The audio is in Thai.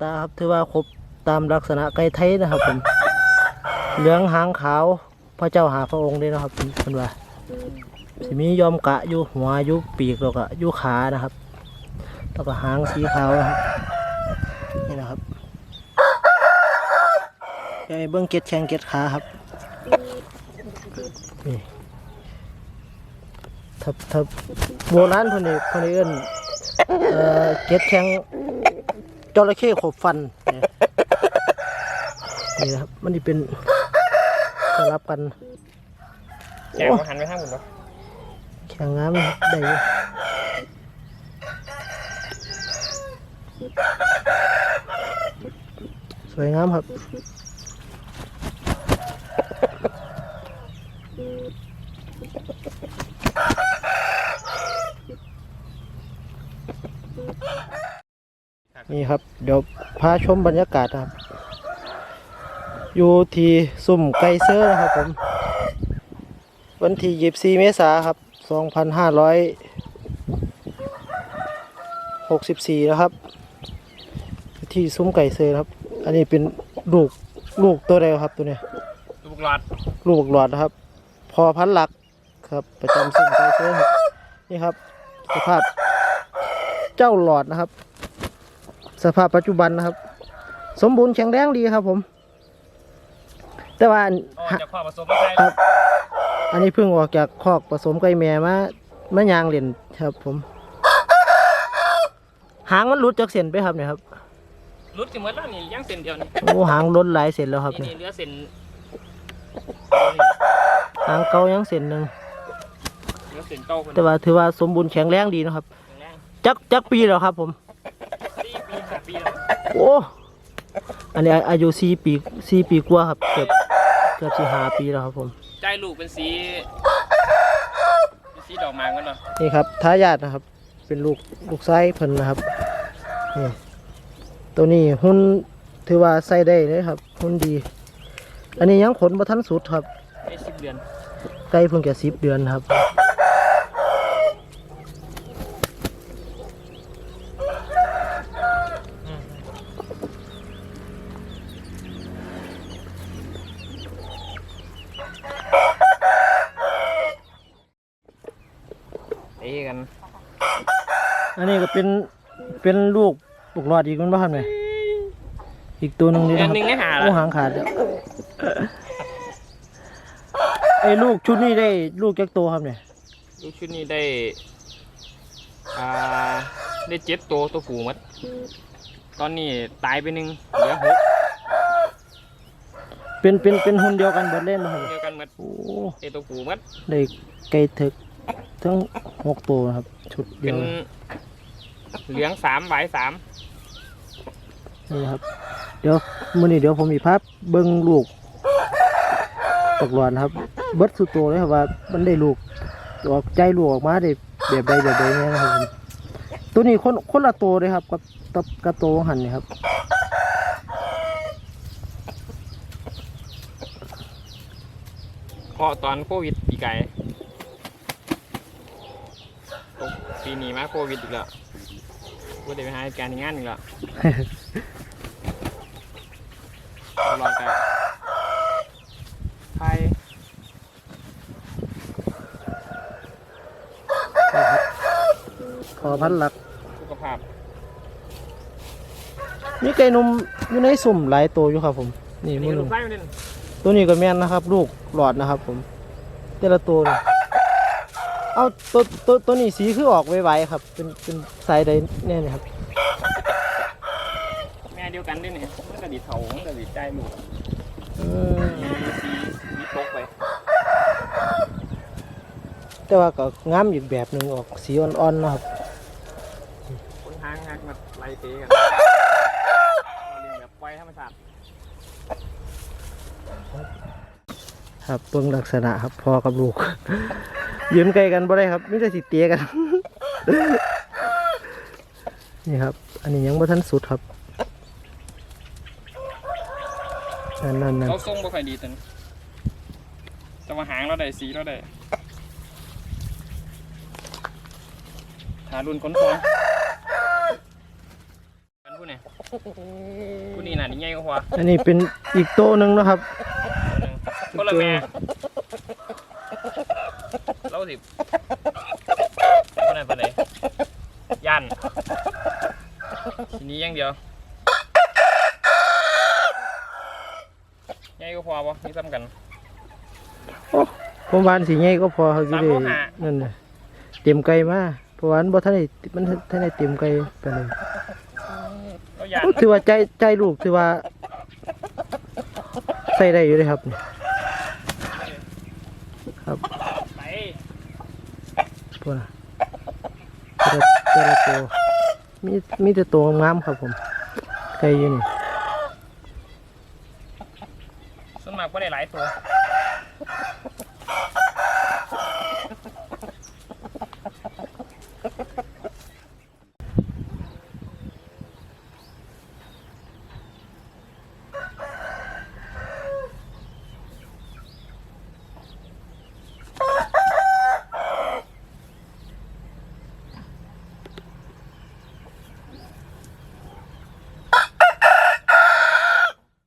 ตาครับถือว่าครบตามลักษณะไก่ไทยนะครับผมเหลืองหางขาวพระเจ้าหาพระองค์ด้วยนะครับเป็นว่าสิมียอมกะอยู่หัวอยู่ปีกแล้วก็อยู่ขานะครับแล้วก็หางสีขาวนะครับนี่นะครับไอ้เบื้องเก็ดแข้งเก็ดขาครับนี่ทับทับโบราณคนนี้คนนี้เอิ้นเอ่อเก็ดแข้ง จระเข้ขบฟันเนี่ยนี่นะครับมันจะเป็นสลับกันแกก็หันไปทางผมเนาะแข่งงามนะครับได้อยู่สวยงามครับ นี่ครับ เดี๋ยวพาชมบรรยากาศนะครับ อยู่ที่สุ่มไกเซอร์นะครับผม วันที่ยี4เมษาครับ2564นะครับ ที่ซุ้มไก่เซอร์ครับ อันนี้เป็นลูกลูกตัวเดียวครับตัวเนี้ยลูกหลอดลูกหลอดนะครับ พอพันหลักครับ ประจำซุ้มไก่เซอร์ครับนี่ครับสภาพเจ้าหลอดนะครับ สภาพปัจจุบันนะครับ สมบูรณ์แข็งแรงดีครับ ผม แต่ว่าอันอ๋อจะข้อผสมมาใส่ครับอันนี้เพิ่งออกจากคอกผสมไก่แม่มามายางเหรียญครับ ผม หางมันหลุดจากเส้นไปครับเนี่ยครับรุดถึงหมดแล้วนี่ยังเส้นเดียวนี่โอ้หางล้นหลายเส้นแล้วครับนี่เนี่ยนี่เหลือเส้นหางเก่ายังเส้นหนึ่งเหลือเส้นเก่าคนแต่ว่าถือว่าสมบูรณ์แข็งแรงดีนะครับแข็งแรงจักจักปีแล้วครับ ผมสี่ ปีห้าปีแล้วโอ้อันนี้อายุสี่ปีสี่ปีกว่าครับเกือบเกือบสี่ห้าปีแล้วครับผมใจลูกเป็นสีเป็นสีดอกไม้กันเนาะนี่ครับทายาทนะครับ เป็นลูกลูกไส้เพิ่นนะครับนี่ตัวนี้หุ้นถือว่าใส่ได้เลยครับหุ้นดี อันนี้ยังขนมาทันสุดครับได้สิบเดือน ใกล้เพิ่งจะสิบเดือนครับ เอ้กัน อันนี้ก็เป็นเป็นลูกปลูกหลอดอีกมันบ้างไหมอีกตัวหนึ่งนี่เดือนะนคหรับนึ่งได้หาโอ้แล้วหางขาดแล้วไอ้ลูกชุดนี้ได้ลูกจักตัวครับเนี่ยลูกชุดนี้ได้ อ่า ได้เจ็ดตัวตัวผูมัด ตอนนี้ตายไปหนึ่งเหลือหกเป็นเป็นเป็นหุ่นเดียวกันเบิดเล่นนะครับเดียวกันหมดโอ้ ไอตัวผูมัดได้ไก่ถึก ทั้งหกตัวนะครับ ชุดเดีเป็ยนวเหลืองสามใบายสามนี่ครับ เดี๋ยวมื้อนี้เดี๋ยวผมมีภาพเบิ้งลูกตกหลอนครับ เบิดสุดโตวเลยครับว่า มันได้ลูกออกใจลูกออกมาได้แบบใดแบบใดเนี่ยนะครับผมตัวนี้คนคนละตัวเลยครับ กับกับกับตัวของหันนี่ครับเพราะตอนโควิดปีไก่ ปีนี้มาโควิดอีกแล้วก็ได้ไปหาเหตุการณ์ที่งานอีกแล้วรอแต่ไทยขอพันหลักสุขภาพ มีไก่นมอยู่ในสุ่มหลายตัวอยู่ครับผม นี่นี่มือหลูนึ่กงไส้มันเด่นตัวนี้ก็แม่นนะครับ ลูกหลอดนะครับผมแต่ละตัวนี่ เอาตัวตัวตัวนี้สีคือออกไวๆครับ เป็นเป็นสายใดแน่นี่ครับ แม่เดียวกันด้วยเนี่ยมันกระดิเถามันกระดิใจลูกอืมมีสีมีตกไปแต่ว่าก็งามอีกแบบหนึ่งออกสีอ่อนๆนะครับ คนทางหักมาไล่เตะกันเรียนแบบปล่อยธรรมชาติครับเบิ่งลักษณะครับพ่อกับลูก ยืนใกล้กันบ่ได้ครับไมแต่ได้สิเตียกัน นี่ครับ อันนี้ยังบ่ทันสุดครับนั่นนั่นนั่นเขาทรงบ่ค่อยดีตันแต่ว่าหางเราได้สีเราได้หารุ่นคนซ้อนกันผู้เนี่ยตัวนี้น่ะนี่ใหญ่กว่าหัวอันนี้เป็นอีกโตวหนึงเนาะครับคนละแม่เราสิคนไหนคนไหนยันทีนี้อย่างเดียวใหญ่กว่าหัวบ่นี่ซ้ำกันผมวาอันสีใหญ่ก็พอเขาสิได้สามโลห้านั่นน่ะเต็มไก่มาเพราะว่าอันบ่ทันได้มันทันได้เต็มไก่ปานใดเรายันถือว่าใจใจลูกถือว่าใส่ได้อยู่เลยครับครับ ไป พวกน่ะแต่ละตัวมีมีแต่ตัวงามครับผมไก่อยู่นี่ส่วนมากก็ได้หลายตัว